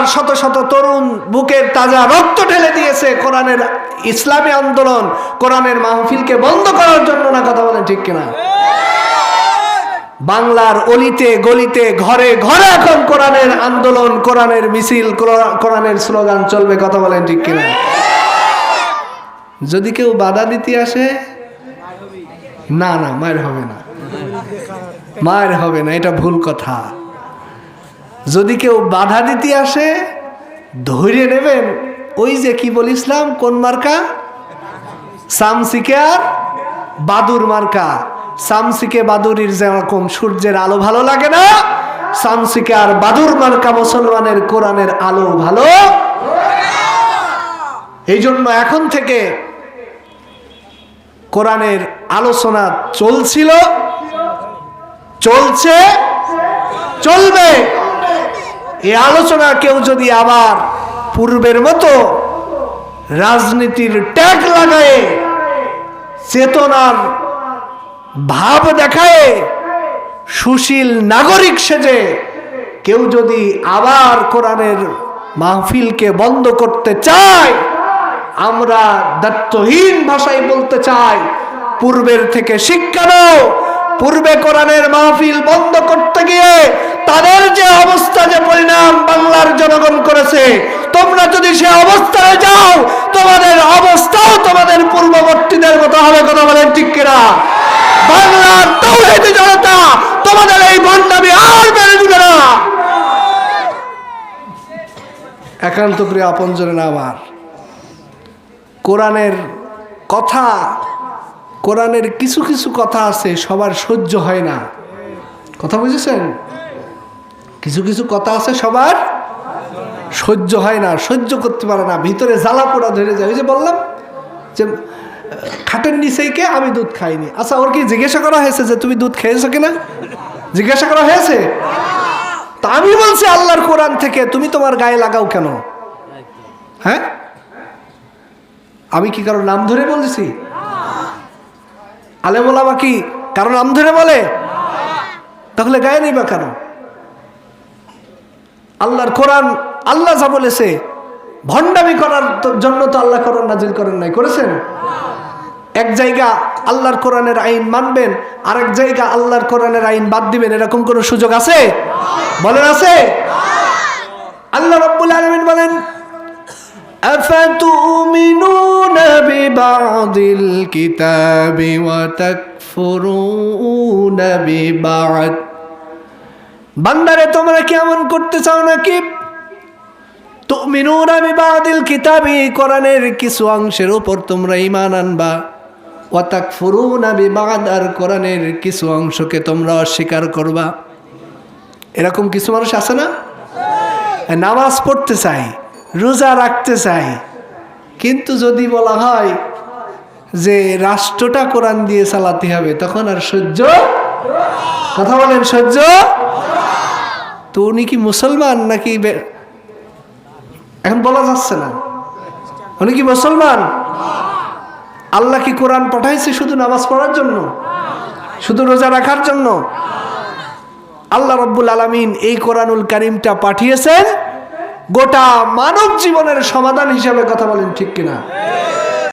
বাংলার শত শত তরুণ বুকের তাজা রক্ত ঢেলে দিয়েছে কোরআনের ইসলামী আন্দোলন, কোরআনের মাহফিলকে বন্ধ করার জন্য না কথা বলেন ঠিক কিনা? বাংলার অলিতে গলিতে ঘরে ঘরে এখন কোরআনের আন্দোলন, কোরআনের মিছিল কোরআনের স্লোগান চলবে কথা বলেন ঠিক কিনা? যদি কেউ বাধা দিতে আসে, না না, মায়ের হবে না। মায়ের হবে না, এটা ভুল কথা। যদি কেউ বাধা দিতে আসে ধৈর্য নেবেন। ওই যে কি বলিসলাম কোন মার্কা? সামসিকে আর বাদুর মার্কা। সামসিকে বাদুরির যেরকম সূর্যের আলো ভালো লাগে না, সামসিকে আর বাদুর মার্কা মুসলমানের কোরআনের আলো ভালো। এই জন্য এখন থেকে কোরআনের আলোচনা চলছিল, চলছে, চলবে। এই আলোচনা কেউ যদি আবার পূর্বের মতো রাজনীতির ট্যাগ লাগায়, চেতনার ভাব দেখায়, সুশীল নাগরিক সেজে, কেউ যদি আবার কোরআনের মাহফিলকে বন্ধ করতে চায়, আমরা দায়িত্বহীন ভাষায় বলতে চাই, পূর্বের থেকে শিক্ষা নাও, পূর্বে কোরআনের মাহফিল বন্ধ করতে গিয়ে তাদের যে অবস্থা যে পরিণাম বাংলার জনগণ করেছে। তোমরা যদি সে অবস্থায় যাও, তোমাদের অবস্থাও তোমাদের পূর্ববর্তীদের মতো হবে, কথা বলেন ঠিক কিনা? বাংলার তৌহিদি জনতা তোমাদের এই ভণ্ডামি আর বেড়ে দিবে না। একান্ত প্রিয় আপনজনে না আমার, কোরআনের কথা, কোরআনের কিছু কিছু কথা আছে, সবার সহ্য হয় না। কথা বুঝেছেন? কিছু কিছু কথা আছে সবার? সহ্য হয় না, সহ্য করতে পারে না, ভিতরে জ্বালা পোড়া ধরে যায়। ওই যে বললাম যে খাটের নিচেই কে আমি দুধ খাইনি। আচ্ছা ওর কি জিজ্ঞাসা করা হয়েছে যে তুমি দুধ খেয়েছো কিনা? জিজ্ঞাসা করা হয়েছে? তা আমি বলছি আল্লাহর কোরআন থেকে, তুমি তোমার গায়ে লাগাও কেন? হ্যাঁ? আমি কি কারও নাম ধরে বলেছি? আলেমোলামা কি কারও নাম ধরে বলে? তাহলে গায়ে নিবা কেন? আল্লাহর কোরআন আল্লাহ যা বলেছে ভণ্ডামি করার তো- জন্য তো আল্লাহ কোরআন নাজিল করেন নাই করেছেন এক জায়গা আল্লাহর কোরআনের আইন মানবেন আরেক জায়গা আল্লাহর কোরআনের আইন বাদ দিবেন এরকম কোনো সুযোগ আছে বলেন আছে আল্লাহ রব্বুল আলমিন বলেন أفتؤمنون ببعض الكتاب وتكفرون ببعض বান্দারে, তোমরা কেমন করতে চাও নাকি? তুমিনুন আমি বাদিল কিতাবি, কোরআনের কিছু অংশের উপর তোমরা ইমান আনবা। ওয়াতাক ফুরুন আমি বাদ আর কোরআনের কিছু অংশকে তোমরা অস্বীকার করবা। এরকম কিছু মানুষ আছে না? নামাজ পড়তে চাই রোজা রাখতে চাই কিন্তু যদি বলা হয় যে রাষ্ট্রটা কোরআন দিয়ে চালাতে হবে, তখন আর সহ্য? কথা বলেন, সহ্য? তো উনি কি মুসলমান নাকি এখন বলা যাচ্ছে না। উনি কি মুসলমান? আল্লাহ কি কোরআন পাঠাইছে শুধু নামাজ পড়ার জন্য? শুধু রোজা রাখার জন্য? আল্লাহ রব্বুল আলমিন এই কোরআনুল কারিমটা পাঠিয়েছেন। গোটা মানব জীবনের সমাধান হিসাবে কথা বলেন ঠিক কিনা?